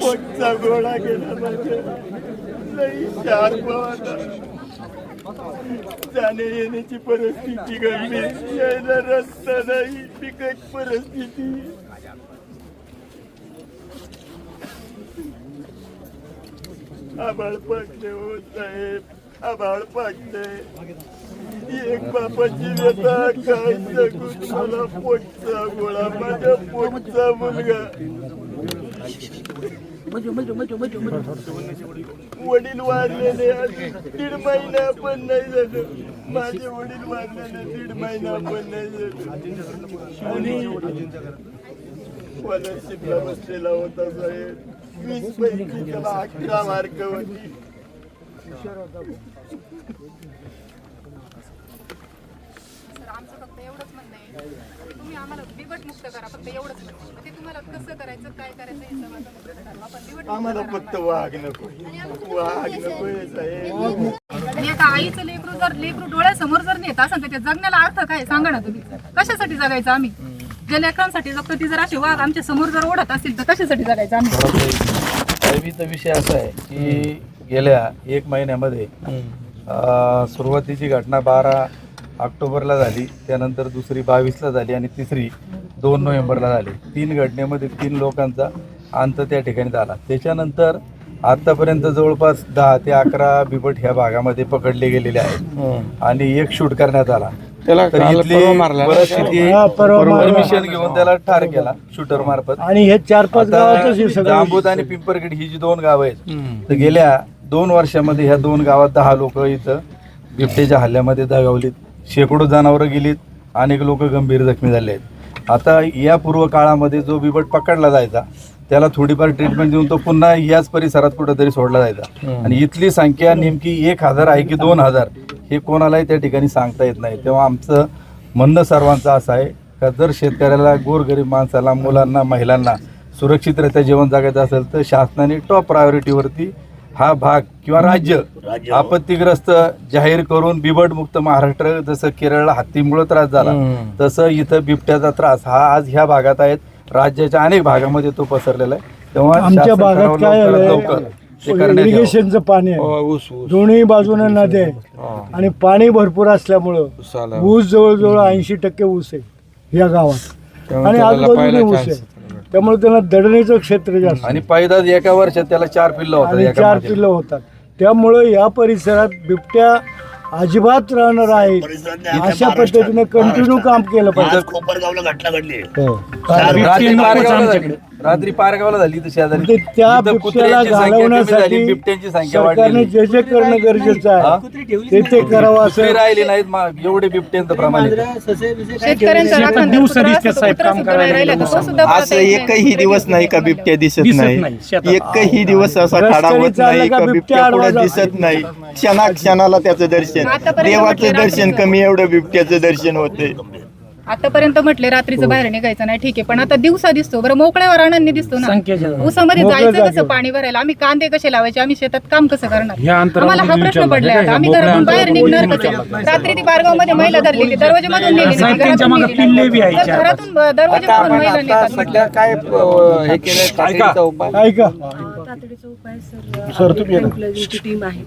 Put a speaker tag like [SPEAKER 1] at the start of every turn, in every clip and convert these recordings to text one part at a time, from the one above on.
[SPEAKER 1] पोटचा गोळा गेला माझ्या लई चार होता जाणे येण्याची परिस्थिती गंभीर. यायला रस्ता नाही बिकट परिस्थिती. आभाळ पडले हो साहेब आबाळ पडले एक बापाची व्यथा काय जगून मला पोटचा गोळा माझ्या पोटचा मुलगा. वडील वाढलेले दीड महिना पण नाही झालं. माझे वडील वारलेले दीड महिना पण नाही झालं. आणि स्कॉलरशिपला बसलेला होता साहेब. वीस पैकी त्याला अकरा मार्क होती
[SPEAKER 2] सर आमचं फक्त एवढंच म्हणणं आहे तुम्ही आम्हाला बिबट मुक्त करा फक्त एवढंच म्हणणं. ते तुम्हाला कसं करायचं काय करायचं हे सगळं तुम्ही ठरवा. पण बिबट मुक्त
[SPEAKER 1] आम्हाला
[SPEAKER 2] करा
[SPEAKER 1] फक्त वाघ नको वाघ नको साहेब
[SPEAKER 2] आणि एका आईचं लेकरू जर लेकरू डोळ्यासमोर जर नेत असेल तर त्या जगण्याला अर्थ काय? सांगा ना तुम्ही कशासाठी जगायचं आम्ही ज्या लेकरांसाठी जगतो ती जर अशी वाघ आमच्यासमोर जर ओढत असतील तर कशासाठी जगायचं आम्ही?
[SPEAKER 3] विषय असा आहे की गेल्या एक महिन्यामध्ये अं, सुरुवातीची घटना बारा ऑक्टोबरला झाली त्यानंतर दुसरी बावीसला झाली आणि तिसरी दोन नोव्हेंबरला झाली. तीन घटनेमध्ये तीन लोकांचा अंत त्या ठिकाणी झाला. त्याच्यानंतर आतापर्यंत जवळपास दहा ते अकरा बिबट ह्या भागामध्ये पकडले गेलेले आहेत. आणि एक शूट करण्यात आला.
[SPEAKER 4] त्याला
[SPEAKER 3] तर
[SPEAKER 4] काल
[SPEAKER 3] इथली
[SPEAKER 4] परवा मारला ना?
[SPEAKER 3] परिस्थिती
[SPEAKER 5] हा, परवा मारला.
[SPEAKER 3] परमिशन घेऊन त्याला ठार केला शूटर मार्फत.
[SPEAKER 5] आणि हे चार पाच गावातच हे सगळं
[SPEAKER 3] जांबूत आणि पिंपरखेड ही जी दोन गावं आहेत तर गेल्या दोन वर्षामध्ये ह्या दोन गावात दहा लोक इथं बिबट्याच्या हल्ल्यामध्ये दगावलीत. शेकडो जनावरं गेलीत अनेक लोक गंभीर जखमी झाले आहेत. आता या पूर्व काळामध्ये जो बिबट पकडला जायचा त्याला थोडीफार ट्रीटमेंट देऊन तो पुन्हा याच परिसरात कुठेतरी सोडला जायचा. आणि इथली संख्या नेमकी एक हजार आहे की दोन हजार हे कोणालाही त्या ठिकाणी सांगता येत नाही. तेव्हा आमचं म्हणणं सर्वांचं असं आहे का जर शेतकऱ्याला गोरगरीब माणसाला मुलांना महिलांना सुरक्षितरित्या जीवन जगायचं असेल तर शासनाने टॉप प्रायोरिटीवरती हा भाग किंवा राज्य आपत्तीग्रस्त जाहीर करून बिबटमुक्त महाराष्ट्र जसं केरळला हत्तीमुळे त्रास झाला तसं इथं बिबट्याचा त्रास हा आज ह्या भागात आहेत. राज्याच्या अनेक भागामध्ये तो पसरलेला आहे. तेव्हा
[SPEAKER 5] आमच्या
[SPEAKER 3] शासन
[SPEAKER 5] भागात काय झालंय
[SPEAKER 3] लवकर ते करण्यात यावं.
[SPEAKER 5] इरिगेशनचं पाणी
[SPEAKER 4] हो,
[SPEAKER 5] आहे
[SPEAKER 4] ऊस ऊस.
[SPEAKER 5] दोन्ही बाजूने नद्या आहे. आणि पाणी भरपूर असल्यामुळं
[SPEAKER 4] ऊसाला.
[SPEAKER 5] ऊस जवळजवळ ऐंशी टक्के ऊस आहे या गावात.
[SPEAKER 4] त्यामुळे
[SPEAKER 5] आणि
[SPEAKER 4] त्याला
[SPEAKER 5] आजूबाजूने
[SPEAKER 4] लपायला
[SPEAKER 5] ऊस
[SPEAKER 4] chance
[SPEAKER 5] आहे त्यामुळे त्यांना दडणीचं क्षेत्र जास्त
[SPEAKER 3] आणि पैदाच एका वर्षात त्याला चार पिल्लं होतात
[SPEAKER 5] आणि
[SPEAKER 3] एका
[SPEAKER 5] चार
[SPEAKER 3] मागेला.
[SPEAKER 5] पिल्लं होतात. त्यामुळं या परिसरात बिबट्या अजिबात राहणार आहेत अशा पद्धतीने कंटिन्यू काम केलं पाहिजे.
[SPEAKER 6] कोपरगावला घटना घडली.
[SPEAKER 3] झाली रात्री पारगावला झाली तर शेजारी.
[SPEAKER 5] म्हणजे त्या
[SPEAKER 3] तिथं
[SPEAKER 5] बिबट्याला
[SPEAKER 3] कुत्र्यांची संख्या कमी झाली,
[SPEAKER 5] घालवण्यासाठी
[SPEAKER 3] बिबट्यांची संख्या
[SPEAKER 5] सरकारने
[SPEAKER 3] वाढली
[SPEAKER 5] जे जे करणं गरजेचं आहे. ते ते करावं असं
[SPEAKER 3] राहिले नाहीत मा- एवढे बिबट्यांचं प्रमाण आहे.
[SPEAKER 2] शेतकऱ्यांचा राखण कुत्रा असतो, तो कुत्रा सुद्धा नाही राहिला, तर तो सुद्धा परत
[SPEAKER 1] असं
[SPEAKER 2] येत नाही.
[SPEAKER 1] एकही दिवस नाही का बिबट्या दिसत नाही. एकही दिवस असा
[SPEAKER 5] रस्त्याने चाललं
[SPEAKER 1] नाही
[SPEAKER 5] का
[SPEAKER 1] का
[SPEAKER 5] बिबट्या
[SPEAKER 1] बिबट्या
[SPEAKER 5] आडवा
[SPEAKER 1] पुढे
[SPEAKER 5] जातो.
[SPEAKER 1] दिसत नाही. क्षणा क्षणाला त्याचं दर्शन.
[SPEAKER 2] आतापर्यंत
[SPEAKER 1] देवाचं दर्शन. कमी एवढं बिबट्याचं दर्शन होते.
[SPEAKER 2] आतापर्यंत म्हटले रात्रीचं बाहेर निघायचं नाही ठीक आहे पण आता दिवसा दिसतो. बरं मोकळ्या वराणांनी दिसतो ना. ऊसामध्ये
[SPEAKER 5] मोकळ्या
[SPEAKER 2] जायचं कसं
[SPEAKER 5] जागेवर.
[SPEAKER 2] पाणी भरायला? आम्ही कांदे कसे लावायचे? आम्ही शेतात काम कसं करणार?
[SPEAKER 7] अंतरावर
[SPEAKER 2] आम्हाला हा प्रश्न
[SPEAKER 7] विचारलं,
[SPEAKER 2] पडलाय
[SPEAKER 7] हे
[SPEAKER 2] आता. आम्ही घरातून बाहेर निघणार कसे? रात्री ती बारगावमध्ये महिला धरलेली दरवाजे मधून नेली
[SPEAKER 7] साहेब, त्यांच्या मागे पिल्ले बी आहेत चार,
[SPEAKER 2] घरातून दरवाजे मधून महिला नेतात. म्हटलं.
[SPEAKER 4] काय अं, हे केलं तातडीचा उपाय?
[SPEAKER 5] ऐका.
[SPEAKER 8] तातडीचा उपाय सर ट्रँक्युलायझिंगची टीम आहे.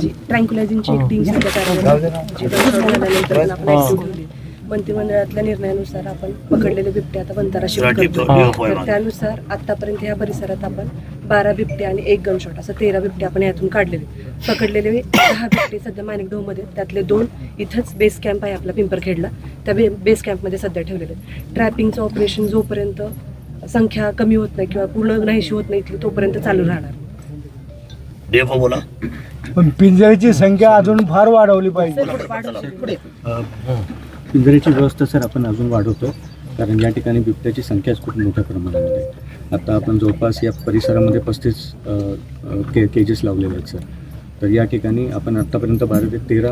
[SPEAKER 8] जी ट्रँक्युलायझिंगची एक टीम सध्या कार्यरत आहे. जी गंभीर झाल्यानंतर आपण ऍक्शन ठेवली मंत्रिमंडळातल्या निर्णयानुसार आपण पकडलेले बिबटे आता बंतारा शिफ्ट करतो तर त्यानुसार आतापर्यंत या परिसरात आपण बारा बिबटे आणि एक गनशॉट असं तेरा बिबटे आपण यातून काढलेले. पकडलेले दहा बिबटे सध्या माणिकमध्ये त्यातले दोन इथंच बेस कॅम्प आहे आपला पिंपरखेडला. त्या बे बेस कॅम्पमध्ये सध्या ठेवलेले ट्रॅपिंगचं ऑपरेशन जोपर्यंत संख्या कमी होत नाही किंवा पूर्ण नाहीशी होत नाही इथली तोपर्यंत चालू राहणार.
[SPEAKER 6] बोला.
[SPEAKER 5] पण पिंजऱ्याची संख्या अजून फार वाढवली पाहिजे.
[SPEAKER 7] पिंजऱ्याची व्यवस्था सर आपण अजून वाढवतो. कारण या ठिकाणी बिबट्याची संख्याच खूप मोठ्या प्रमाणामध्ये आहे. आता आपण जवळपास या परिसरामध्ये पस्तीस के केजेस लावलेले आहेत सर. तर या ठिकाणी आपण आत्तापर्यंत बारा ते तेरा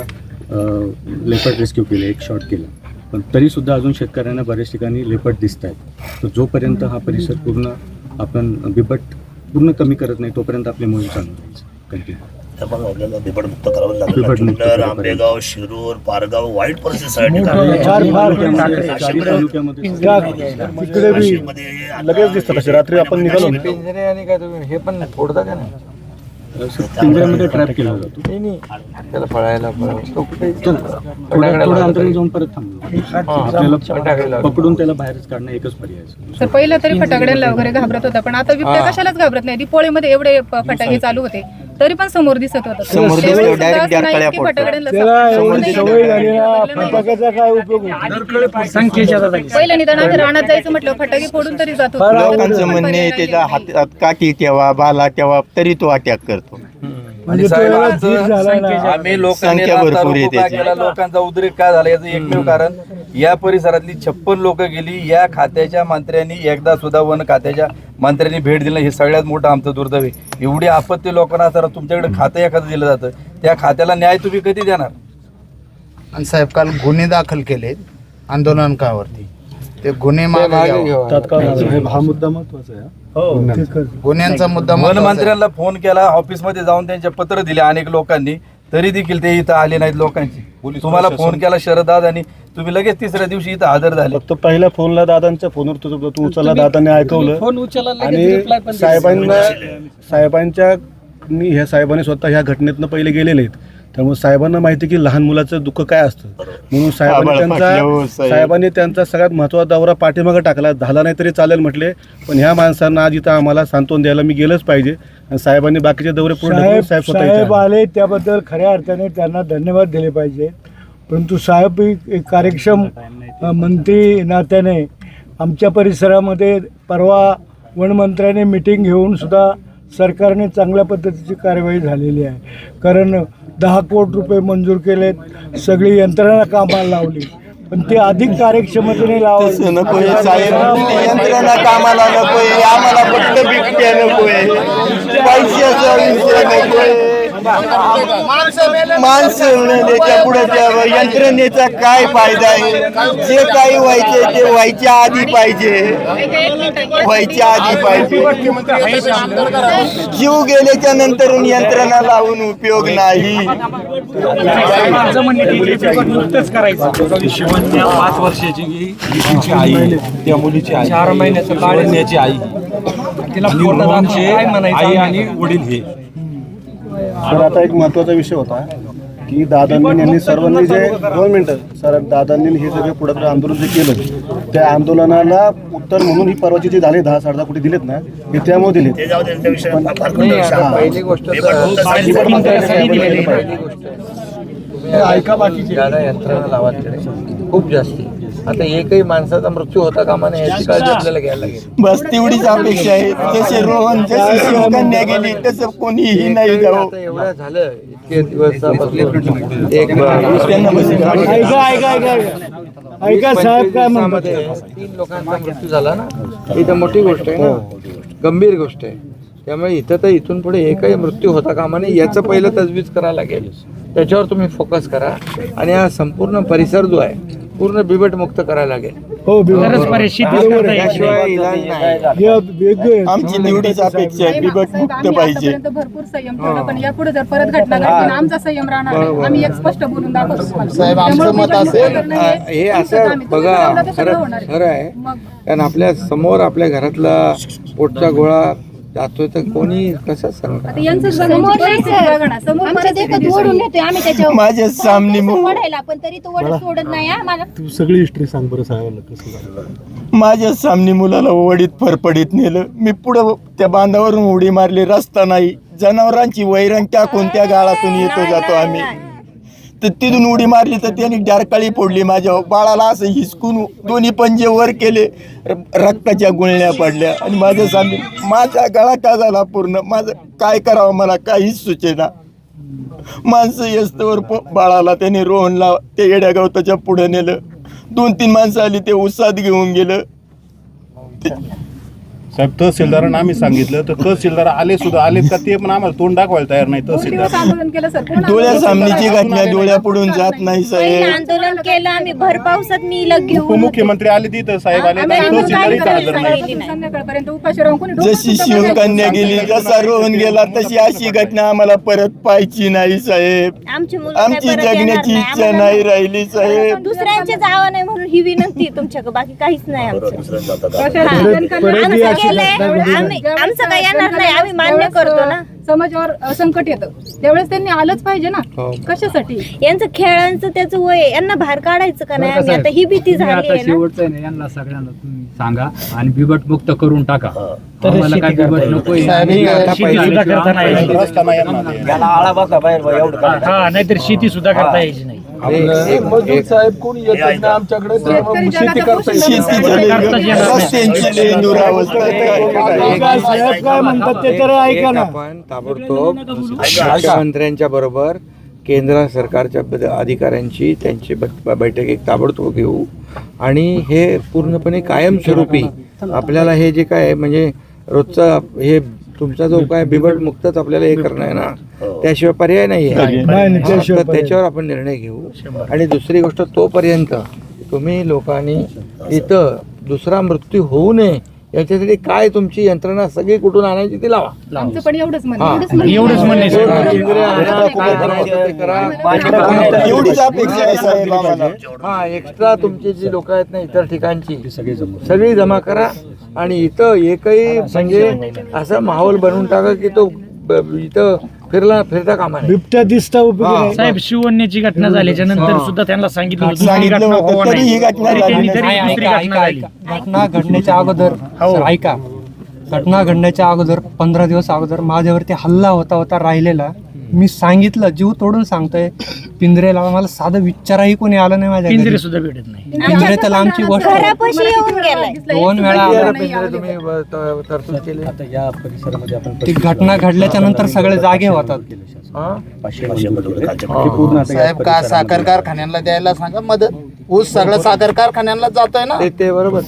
[SPEAKER 7] लेपर्ड रेस्क्यू केले एक शॉट केला. पण तरीसुद्धा अजून शेतकऱ्यांना बऱ्याच ठिकाणी लेपट दिसत आहेत. तर जोपर्यंत हा परिसर पूर्ण आपण बिबट पूर्ण कमी करत नाही तोपर्यंत आपली मोहीम चालू राहायची कंटिन्यू
[SPEAKER 6] त्या पण आपल्याला बिबटमुक्त करावं लागेल. जुन्नर, आंबेगाव शिरूर पारगाव वाईट परिस्थिती
[SPEAKER 5] फार फार
[SPEAKER 7] तालुक्यामध्ये
[SPEAKER 5] त्या- तिकडे बी
[SPEAKER 6] लगेच दिसतं तसे रात्री आपण निघालो.
[SPEAKER 4] पिंजरे आणि काय तुम्ही हे पण फोडता का नाही?
[SPEAKER 7] पिंजऱ्यामध्ये ट्रॅप केला जातो.
[SPEAKER 4] नाही, नाही. त्याला पळायला पळ- तो कुठे?
[SPEAKER 7] थोडं थोडं अंतराने जाऊन परत थांबलो आपल्याला पकडून त्याला बाहेरच काढणं एकच पर्याय आहे.
[SPEAKER 2] तर पहिलं तरी फटाकड्यांना वगैरे घाबरत होता पण आता बिबट्या कशालाच घाबरत नाही. दिपोळीमध्ये एवढे प- फटाके चालू होते. तरी पण समोर दिसत होतं.
[SPEAKER 4] समोर दिसलं,
[SPEAKER 2] त्यावेळेस सुद्धा
[SPEAKER 4] direct
[SPEAKER 2] असं नाही
[SPEAKER 4] डरकाळ्या
[SPEAKER 2] की
[SPEAKER 4] पडतात.
[SPEAKER 2] फटाकड्यांना
[SPEAKER 5] त्याला
[SPEAKER 2] समोर
[SPEAKER 5] एवढी
[SPEAKER 2] नाही,
[SPEAKER 5] सवय झाली ना
[SPEAKER 2] लागलं नाही.
[SPEAKER 5] फटाक्याचा काय उपयोग होतो?
[SPEAKER 2] पहिलं निदान आम्ही रानात जायचं म्हटलं फटाके फोडून तरी जात होतो. लोकांचं
[SPEAKER 4] म्हणणे त्याच्या हातात काठी ठेवा बाला ठेवा तरी तो अटॅक करतो.
[SPEAKER 5] म्हणजे तो
[SPEAKER 3] साहेब,
[SPEAKER 5] एवढा
[SPEAKER 3] आमचं
[SPEAKER 5] धीर झाला ना.
[SPEAKER 3] आम्ही लोकांनी
[SPEAKER 4] संख्या
[SPEAKER 3] रस्ता
[SPEAKER 4] भरपूर आहे
[SPEAKER 3] रोको का
[SPEAKER 4] त्याची.
[SPEAKER 3] केला, लोकांचा उद्रेक काय झाला याचं एकमेव कारण या परिसरातली छप्पन लोक गेली. या खात्याच्या मंत्र्यांनी एकदा सुद्धा वन खात्याच्या मंत्र्यांनी भेट दिलं हे सगळ्यात मोठं आमचं दुर्दैव आहे. एवढी आपत्ती लोकांना असताना तुमच्याकडे खातं एखादं दिलं जातं. त्या खात्याला न्याय तुम्ही कधी देणार?
[SPEAKER 1] आणि साहेब काल गुन्हे दाखल केले आंदोलनकावरती. ते गुन्हे मागे घ्यावे.
[SPEAKER 5] साहेब, हा मुद्दा महत्त्वाचा आहे हा.
[SPEAKER 1] गुन्ह्यांचा मुद्दा
[SPEAKER 3] वन
[SPEAKER 1] महत्त्वाचा आहे.
[SPEAKER 3] मंत्र्यांना फोन केला ऑफिसमध्ये जाऊन त्यांचे पत्र दिले अनेक लोकांनी. तरी देखील ते इथं आले नाहीत लोकांची. तुम्हाला फोन केला शरदाद आणि तुम्ही लगेच तिसऱ्या दिवशी इथं हजर झाले.
[SPEAKER 9] फक्त पहिल्या फोनला दादांच्या फोनवर तुझं तू उचलला दादाने ऐकवलं. आणि साहेबांना साहेबांच्या नी- ह्या साहेबांनी स्वतः ह्या घटनेतनं पहिले गेलेले आहेत. त्यामुळे साहेबांना माहिती की लहान मुलाचं दुःख काय असतं. म्हणून साहेबांनी त्यांचा साहेबांनी त्यांचा सगळ्यात महत्त्वाचा दौरा पाठीमागे टाकला. झाला नाही तरी चालेल म्हटले. पण ह्या माणसांना आज इथं आम्हाला सांत्वन द्यायला मी गेलंच पाहिजे. आणि साहेबांनी बाकीचे दौरे पूर्ण
[SPEAKER 5] साहेब
[SPEAKER 9] साहेब स्वतः इथे
[SPEAKER 5] साहेब
[SPEAKER 9] आले.
[SPEAKER 5] आले त्याबद्दल खऱ्या अर्थाने त्यांना धन्यवाद दिले पाहिजे. परंतु साहेब एक कार्यक्षम मंत्री नात्याने आमच्या परिसरामध्ये परवा वनमंत्र्याने मिटिंग घेऊन सुद्धा सरकारने चांगल्या पद्धतीची कारवाई झालेली आहे. कारण दहा कोटी रुपये मंजूर केलेत सगळी यंत्रणा कामाला लावली. पण ते अधिक कार्यक्षमतेने साहेब
[SPEAKER 4] यंत्रणा कामाला नकोय आम्हाला फक्त बिबट्या नकोय पैशाचा विषय नकोय माणसं त्याच्या पुढे यंत्रणेचा काय फायदा आहे. जे काही व्हायचे ते व्हायच्या आधी पाहिजे व्हायच्या आधी पाहिजे जीव गेल्याच्यानंतर यंत्रणा लावून उपयोग नाही
[SPEAKER 7] पाच वर्षाची मुलीची आई त्या मुलीची आई चार आई तिला आई आणि वडील हे.
[SPEAKER 9] तर आता एक महत्त्वाचा विषय होता की दादांनी यांनी सर्वांनी जे मिनिटं. सर दादांनी हे सगळे पुढे आंदोलन जे केलं त्या आंदोलनाला उत्तर म्हणून ही परवाची जी झाली दहा साडे दहा कोटी दिलेत ना हे त्यामुळे दिलेत.
[SPEAKER 6] ते जाऊ दे त्या विषयात फार
[SPEAKER 4] नाही
[SPEAKER 6] controversy
[SPEAKER 4] आता
[SPEAKER 6] आहे.
[SPEAKER 4] पहिली गोष्ट तर-
[SPEAKER 6] बिबटमुक्तासाठी
[SPEAKER 4] पहिली गोष्ट ऐका तिकडे खूप जास्ती. आता एकही माणसाचा मृत्यू होता कामा नये याची काळजी आपल्याला घ्यायला लागेल.
[SPEAKER 1] बस तेवढीच अपेक्षा आहे. जसे रोहन जशी शिवकन्या गेली तसं कोणीही नाही जावं
[SPEAKER 4] आता एवढं झालं इतके दिवस एक
[SPEAKER 5] ऐका ऐका ऐका ऐका. ऐका साहेब काय म्हणतात?
[SPEAKER 4] दिवसामध्ये तीन लोकांचा मृत्यू झाला ना. ही तर मोठी गोष्ट आहे ना. गंभीर गोष्ट आहे. त्यामुळे इथं तर इथून पुढे एकही मृत्यू होता कामा नये याचं पहिलं तजवीज करायला लागेल. त्याच्यावर तुम्ही फोकस करा. आणि हा संपूर्ण परिसर जो आहे पूर्ण बिबट मुक्त करायला लागेल.
[SPEAKER 5] हो बरोबर. बरोबर आहे.
[SPEAKER 4] त्याशिवाय इलाज नाही.
[SPEAKER 5] हे वेगळे आहेत.
[SPEAKER 1] आमची तेवढीच अपेक्षा आहे बिबट मुक्त
[SPEAKER 2] आम्ही
[SPEAKER 1] पाहिजे
[SPEAKER 2] आतापर्यंत भरपूर संयम ठेवला पण यापुढे जर परत घटना घडली आमचा संयम राहणार नाही. आम्ही एक स्पष्ट बोलून दाखवतो तुम्हाला.
[SPEAKER 1] साहेब, आमचं
[SPEAKER 2] त्यामुळे
[SPEAKER 1] मत
[SPEAKER 2] बिबट
[SPEAKER 1] असेल,
[SPEAKER 2] मुक्त करणं
[SPEAKER 4] आ,
[SPEAKER 2] हे
[SPEAKER 4] असं
[SPEAKER 2] काम आहे. तुम्ही
[SPEAKER 4] बघा
[SPEAKER 2] ठरवलं तर सगळं होणार
[SPEAKER 4] खरं खरं आहे.
[SPEAKER 2] मग
[SPEAKER 4] कारण आपल्यासमोर आपल्या घरातला पोटचा गोळा जातोय तर कोणी कसं सांगणार?
[SPEAKER 1] माझ्या सामने
[SPEAKER 10] पण तरी तो ओढत सोडत नाही हा. मला
[SPEAKER 9] तू सगळी हिस्ट्री सांग बरं साहेबांना कसं झालं?
[SPEAKER 1] माझ्या सामने मुलाला ओढीत फरफडीत नेलं. मी पुढं त्या बांधावरून उडी मारली रस्ता नाही. जनावरांची वैरण टाकून त्या गाळातून येतो जातो आम्ही. तर तिथून उडी मारली तर त्याने डारकाळी फोडली माझ्या बाळाला असं हिसकून दोन्ही पंजे वर केले. र- रक्ताच्या गुळण्या पडल्या. आणि माझ्या सामने माझा गळा का झाला पूर्ण? माझं काय करावं मला काहीच सुचेना. माणसं येस्तवर प- बाळाला त्याने रोहनला ते येड्या गवताच्या पुढे नेलं. दोन तीन माणसं आली ते उसात घेऊन गेलं.
[SPEAKER 9] साहेब तहसीलदारांना आम्ही सांगितलं तर तहसीलदार आले सुद्धा आले का ते पण आम्हाला तोंड दाखवायला तयार नाही
[SPEAKER 2] दोन दिवस
[SPEAKER 9] तहसीलदार.
[SPEAKER 2] आंदोलन केलं सर पूर्ण
[SPEAKER 1] डोळ्यासामनीची
[SPEAKER 2] आंदोलन
[SPEAKER 1] घटना डोळ्यापुढून जात नाही
[SPEAKER 10] पहिलं
[SPEAKER 1] साहेब
[SPEAKER 10] आंदोलन केलं आम्ही भर पावसात मी लग घेऊन
[SPEAKER 9] उपमुख्यमंत्री आले तिथं साहेब आले
[SPEAKER 2] आम्ही
[SPEAKER 9] आणि
[SPEAKER 2] आंदोलन
[SPEAKER 9] तहसीलदारही
[SPEAKER 2] काय
[SPEAKER 9] हजर नाही.
[SPEAKER 2] करायचं? संध्याकाळपर्यंत उपाशी राहून कोणी डोकं
[SPEAKER 1] जशी
[SPEAKER 2] सुद्धा बघायचं
[SPEAKER 1] शिवकन्या
[SPEAKER 2] नाही.
[SPEAKER 1] गेली जसा रोहन गेला तशी अशी घटना आम्हाला परत पाहायची नाही साहेब.
[SPEAKER 10] आमची मुलं काय
[SPEAKER 1] आमची
[SPEAKER 10] परत येणार
[SPEAKER 1] जगण्याची
[SPEAKER 10] नाही.
[SPEAKER 1] इच्छा
[SPEAKER 10] आम्हाला
[SPEAKER 1] नाही राहिली साहेब.
[SPEAKER 10] दुसऱ्यांचे जावं नाही म्हणून ही विनंती आहे तुमच्याकडे बाकी काहीच नाही आमचं. केलंय आम्ही आमचं काय येणार नाही आम्ही मान्य करतो ना.
[SPEAKER 2] समाजावर संकट येतं त्यावेळेस त्यांनी आलंच पाहिजे ना.
[SPEAKER 4] हो.
[SPEAKER 2] कशासाठी?
[SPEAKER 10] यांचं खेळांचं त्याचं वय आहे. यांना बाहेर काढायचं का नाही? आम्ही आता ही भीती झाली आहे ना.
[SPEAKER 7] शेवटचं आहे ना यांना सगळ्यांना तुम्ही सांगा आणि बिबट मुक्त करून टाका.
[SPEAKER 6] हा.
[SPEAKER 7] आम्हाला काय बिबट नको
[SPEAKER 4] मी आता पहिली
[SPEAKER 9] रस्ता नाही. यांना ते.
[SPEAKER 5] हा नाहीतर शेती सुद्धा करता यायची नाही.
[SPEAKER 4] एक- एक-
[SPEAKER 3] साहेब कोणी येत आमच्याकडे शेती करता येत
[SPEAKER 4] आपण ताबडतोब मुख्यमंत्र्यांच्या बरोबर केंद्र सरकारच्या बद- अधिकाऱ्यांची त्यांची ब- बैठक एक ताबडतोब घेऊ. आणि हे पूर्णपणे कायमस्वरूपी आपल्याला हे जे काय आहे म्हणजे रोजचं हे तुमचा जो काय बिबट मुक्तच आपल्याला हे करणं आहे ना त्याशिवाय पर्याय नाही आहे. तर. त्याच्यावर आपण निर्णय घेऊ. आणि दुसरी गोष्ट तोपर्यंत तुम्ही लोकांनी इथं दुसरा मृत्यू होऊ नये याच्यासाठी काय तुमची यंत्रणा सगळी कुठून आणायची ती लावा.
[SPEAKER 2] आमचं पण एवढंच म्हणणं
[SPEAKER 4] हा. हा. एक्स्ट्रा तुमची जी लोक आहेत ना इतर ठिकाणची
[SPEAKER 7] सगळी
[SPEAKER 4] जमा करा. आणि इथं एकही म्हणजे असं माहोल बनवून टाका की तो ब- इथं फिरला फिरता कामा नाही
[SPEAKER 5] बिबट्या दिसता उपयोगी
[SPEAKER 4] हा.
[SPEAKER 5] नाही.
[SPEAKER 11] साहेब शिवण्याची घटना झाल्याच्यानंतर सुद्धा त्यांना सांगितलं होतं, दुसरी
[SPEAKER 1] सांगितलं
[SPEAKER 11] घटना
[SPEAKER 1] होतं,
[SPEAKER 11] होऊ
[SPEAKER 1] तरी
[SPEAKER 11] नये.
[SPEAKER 1] ही घटना
[SPEAKER 11] तरी
[SPEAKER 1] झाली
[SPEAKER 11] त्यांनी
[SPEAKER 1] नाही.
[SPEAKER 11] तरी दुसरी घटना झाली
[SPEAKER 12] घटना घडण्याच्या अगोदर सर, ऐका. घटना घडण्याच्या अगोदर पंधरा दिवस अगोदर माझ्यावरती हल्ला होता होता राहिलेला. मी सांगितलं जीव तोडून सांगतोय. पिंजरेला मला साधं विचाराही कोणी आलं नाही माझ्या
[SPEAKER 11] पिंजरे. सुद्धा भेटत नाही.
[SPEAKER 12] पिंजरे तर लांबची गोष्ट
[SPEAKER 10] घरापाशी येऊन गेलाय.
[SPEAKER 12] दोन वेळा आला.
[SPEAKER 4] पिंजरे तुम्ही ब- त- तरतूद केली?
[SPEAKER 7] आता या परिसरामध्ये आपण
[SPEAKER 12] ती घटना घडल्याच्या नंतर सगळे जागे होतात.
[SPEAKER 4] हा?
[SPEAKER 13] साहेब का साखर कारखान्यांना द्यायला सांगा मदत? ऊस सगळं साखर कारखान्यांना जातोय ना?
[SPEAKER 4] ते ते बरोबर.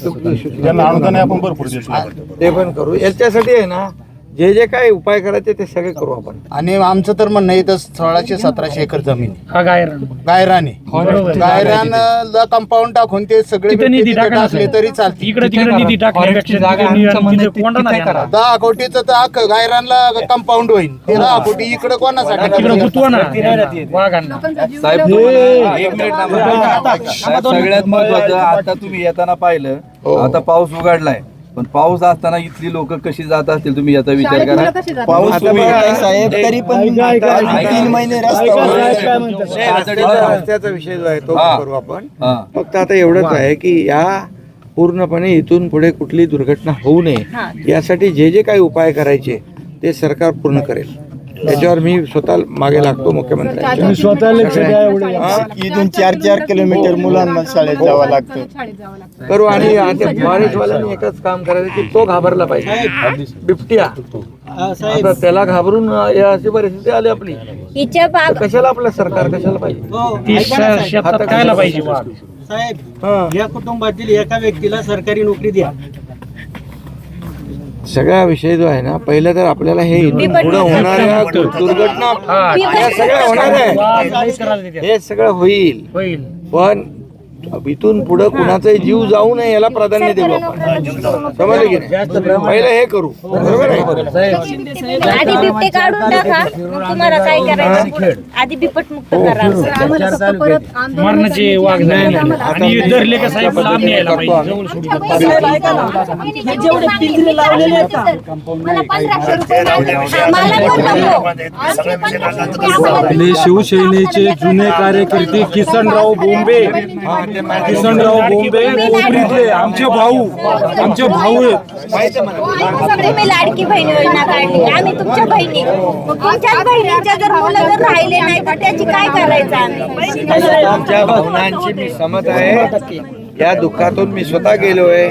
[SPEAKER 9] आपण भरपूर
[SPEAKER 4] ते पण करू. याच्यासाठी आहे ना जे जे काही उपाय करायचे ते सगळे करू आपण.
[SPEAKER 13] आणि आमचं तर म्हणणं आहे इथं सोळाशे सतराशे एकर जमीन आहे.
[SPEAKER 11] हा गायरान
[SPEAKER 13] गायराने गायरानला कंपाऊंड टाकून ते सगळे
[SPEAKER 11] तिथे निधी ना,
[SPEAKER 13] टाकले. तरी चालते
[SPEAKER 11] इकडे तिकडे. निधी टाकण्यापेक्षा तिथे तिथे. येणार.
[SPEAKER 13] दहा कोटीचं तर अख्खं गायरानला कंपाऊंड होईल ते दहा कोटी इकडे कोणासाठी
[SPEAKER 11] तिकडे गुतवा ना. वाघांना.
[SPEAKER 2] लोकांचा जीव
[SPEAKER 3] साहेब
[SPEAKER 5] हे-
[SPEAKER 3] एक मिनिट थांबा. साहेब, सगळ्यात महत्वाचं आता तुम्ही येताना पाहिलं आता पाऊस उघडलाय. पण पाऊस असताना इथली लोक कशी जात असतील तुम्ही याचा विचार करा?
[SPEAKER 1] पाऊस
[SPEAKER 4] आता बघा,
[SPEAKER 1] साहेब तरी पण आता. तीन महिने रस्ता
[SPEAKER 4] रस्त्याचा रस्त्याचा विषय जो आहे तो
[SPEAKER 3] हा.
[SPEAKER 4] करू आपण
[SPEAKER 3] हा.
[SPEAKER 4] फक्त आता एवढंच आहे की या पूर्णपणे इथून पुढे कुठली दुर्घटना होऊ नये यासाठी जे जे काही उपाय करायचे ते सरकार पूर्ण करेल त्याच्यावर मी स्वतः मागे लागतो मुख्यमंत्र्यांच्या.
[SPEAKER 5] तुम्ही स्वतः लक्ष द्या एवढे
[SPEAKER 4] हा?
[SPEAKER 1] इथून चार चार किलोमीटर मुलांना शाळेत जावं लागतं.
[SPEAKER 2] जावं लागतं.
[SPEAKER 4] करू आणि आता फॉरेस्टवाल्यांनी एकच काम करायचं की तो घाबरला पाहिजे. बिबट्या. आता त्याला घाबरून या अशी परिस्थिती आली आपली.
[SPEAKER 10] हिच्या
[SPEAKER 4] तर
[SPEAKER 10] बाब
[SPEAKER 4] कशाला आपलं सरकार कशाला पाहिजे?
[SPEAKER 11] खायला पाहिजे
[SPEAKER 4] हा.
[SPEAKER 12] या कुटुंबातील एका व्यक्तीला सरकारी नोकरी द्या.
[SPEAKER 4] सगळा विषय जो आहे ना पहिलं तर आपल्याला हे इथून पुढे होणाऱ्या दुर्घटना या सगळ्या होणार आहे. हे सगळं होईल.
[SPEAKER 11] होईल.
[SPEAKER 4] पण इथून पुढे कुणाचाही जीव जाऊ नये याला प्राधान्य देऊ आपण. समजलं की नाही? पहिलं हे करू. बरोबर आहे?
[SPEAKER 10] आधी बिबटे काढून टाका. मग तुम्हाला काय करायचं? पुढं. आधी बिबट मुक्त करा.
[SPEAKER 2] आम्हाला फक्त परत आंदोलन
[SPEAKER 11] मरणाचे वाघ नाही आणि धरले का साहेब लांब न्यायला पाहिजे? जवळ सोडू
[SPEAKER 10] जेवढे पिंजरे लावलेले मला पंधराशे रुपये हा, मला पण नको
[SPEAKER 5] आपले शिवसेनेचे जुने कार्यकर्ते किसनराव बोंबे. किसनराव बोंबे कोपरीतले आमचे भाऊ. आमचे भाऊ आहेत.
[SPEAKER 10] तुम्ही लाडकी बहीण योजना काढली. आम्ही तुमच्या बहिणी. मग तुमच्याच बहिणीच्या जर मुलं जर राहिले नाही तर त्याची काय करायचं आम्ही?
[SPEAKER 4] आमच्या भावनांची मी सहमत आहे. या दुःखातून मी स्वतः गेलोय.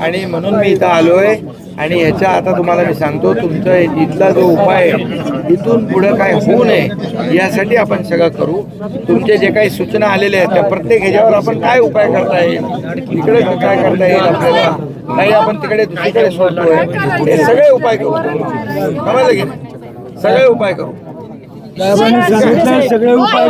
[SPEAKER 4] आणि म्हणून मी इथं आलोय. आणि याच्या आता तुम्हाला मी सांगतो तुमचा इथला जो उपाय आहे इथून पुढं काय होऊ नये यासाठी आपण सगळं करू. तुमचे जे काही सूचना आलेल्या आहेत त्या प्रत्येक ह्याच्यावर आपण काय उपाय करता येईल इकडे काय करता येईल आपल्याला नाही आपण तिकडे दुसरीकडे सोडतोय हे सगळे उपाय करू. समजलं की सगळे उपाय करू.
[SPEAKER 5] सगळे उपाय